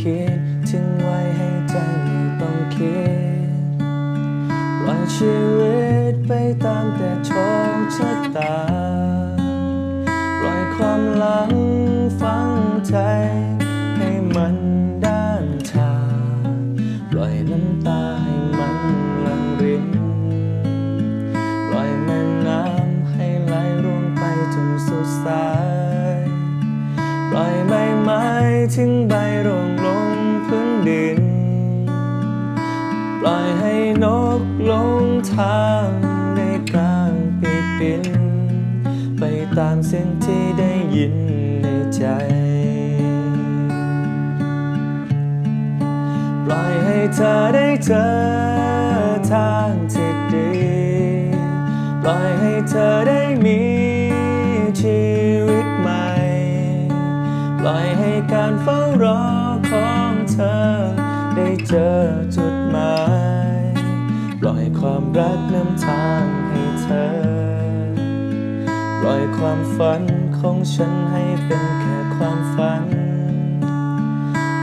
คิด ทิ้งไว้ให้ใจไม่ต้องคิดปล่อยชีวิตไปตามแต่โชงชะตาปล่อยความหลังฟังใจให้มันด้านชาปล่อยน้ำตาให้ ม้ทิ้งใบร่วงลงพื้นดิน ปล่อยให้นกลงทางในกลางปีกบิน ไปตามเสียงที่ได้ยินในใจ ปล่อยให้เธอได้เจอทางที่ดี ปล่อยให้เธอได้มีชีวิตใหม่ ปล่อย การเฝ้ารอของเธอ ได้เจอจุดหมาย ปล่อยความรักนำทางให้เธอ ปล่อยความฝันของฉันให้เป็นแค่ความฝัน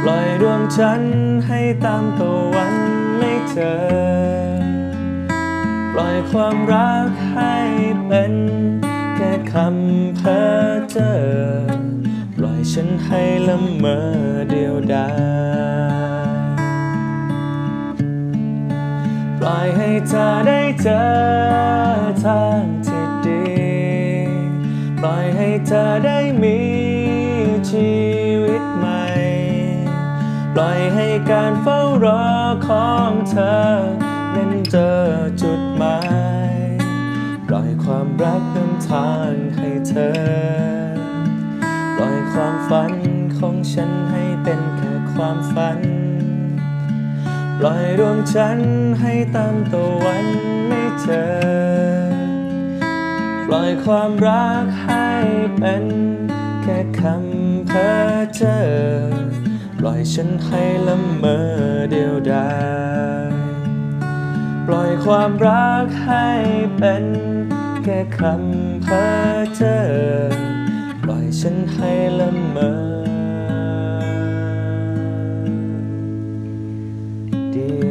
ปล่อยดวงฉันให้ตามตะวันไม่เจอ ปล่อยความรักให้เป็นแค่คำเพ้อเจอ อยฉันให้ละเมอเดียวดายปล่อยให้เธอได้เจอทางที่ดี ปล่อยให้เธอได้มีชีวิตใหม่ ปล่อยให้การเฝ้ารอของเธอ นั้นเจอจุดหมาย ความฝันของฉันให้เป็นแค่ความฝัน ปล่อยดวงฉันให้ตามตะวันไม่เจอ ปล่อยความรักให้เป็นแค่คำเพ้อเจ้อปล่อยฉันให้ละเมอเดียวดายปล่อยความรักให้เป็นแค่คำเพ้อเจ้อ ฉันให้ละเมอเดียว